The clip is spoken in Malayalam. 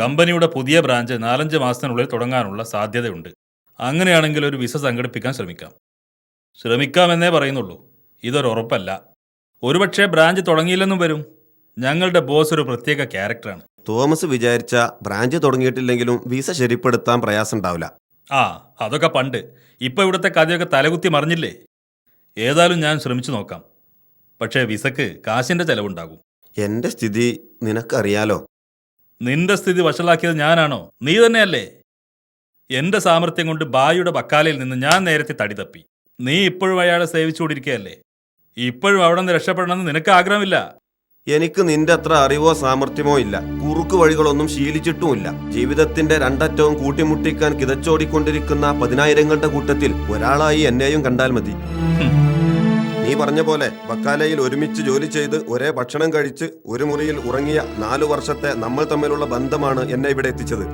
കമ്പനിയുടെ പുതിയ ബ്രാഞ്ച് നാലഞ്ച് മാസത്തിനുള്ളിൽ തുടങ്ങാനുള്ള സാധ്യതയുണ്ട്. അങ്ങനെയാണെങ്കിൽ ഒരു വിസ സംഘടിപ്പിക്കാൻ ശ്രമിക്കാം. ശ്രമിക്കാമെന്നേ പറയുന്നുള്ളൂ. ഇതൊരു ഉറപ്പല്ല. ഒരുപക്ഷെ ബ്രാഞ്ച് തുടങ്ങിയില്ലെന്നും വരും. ഞങ്ങളുടെ ബോസ് ഒരു പ്രത്യേക ക്യാരക്ടറാണ്. തോമസ് വിചാരിച്ച ബ്രാഞ്ച് തുടങ്ങിയിട്ടില്ലെങ്കിലും വിസ ശരിപ്പെടുത്താൻ പ്രയാസം ഉണ്ടാവില്ല ആ അതൊക്കെ പണ്ട്. ഇപ്പൊ ഇവിടുത്തെ കഥയൊക്കെ തലകുത്തി മറിഞ്ഞില്ലേ? ഏതായാലും ഞാൻ ശ്രമിച്ചു നോക്കാം. പക്ഷേ വിസക്ക് കാശിന്റെ ചെലവുണ്ടാകും. എന്റെ സ്ഥിതി നിനക്കറിയാലോ? നിന്റെ സ്ഥിതി വഷളാക്കിയത് ഞാനാണോ? നീ തന്നെയല്ലേ? എന്റെ സാമർത്ഥ്യം കൊണ്ട് ബായിയുടെ ബക്കാലയിൽ നിന്ന് ഞാൻ നേരത്തെ തടി തപ്പി. നീ ഇപ്പോഴും അയാളെ സേവിച്ചുകൊണ്ടിരിക്കുകയല്ലേ? ഇപ്പോഴും അവിടെ നിന്ന് രക്ഷപ്പെടണമെന്ന് നിനക്ക് ആഗ്രഹമില്ല. എനിക്ക് നിന്റെ അത്ര അറിവോ സാമർഥ്യമോ ഇല്ല. കുറുക്കു വഴികളൊന്നും ശീലിച്ചിട്ടുമില്ല. ജീവിതത്തിന്റെ രണ്ടറ്റവും കൂട്ടിമുട്ടിക്കാൻ കിതച്ചോടിക്കൊണ്ടിരിക്കുന്ന പതിനായിരങ്ങളുടെ കൂട്ടത്തിൽ ഒരാളായി എന്നെയും കണ്ടാൽ മതി. നീ പറഞ്ഞ പോലെ ബക്കാലയിൽ ഒരുമിച്ച് ജോലി ചെയ്ത് ഒരേ ഭക്ഷണം കഴിച്ച് ഒരു മുറിയിൽ ഉറങ്ങിയ നാലു വർഷത്തെ നമ്മൾ തമ്മിലുള്ള ബന്ധമാണ് എന്നെ ഇവിടെ എത്തിച്ചത്.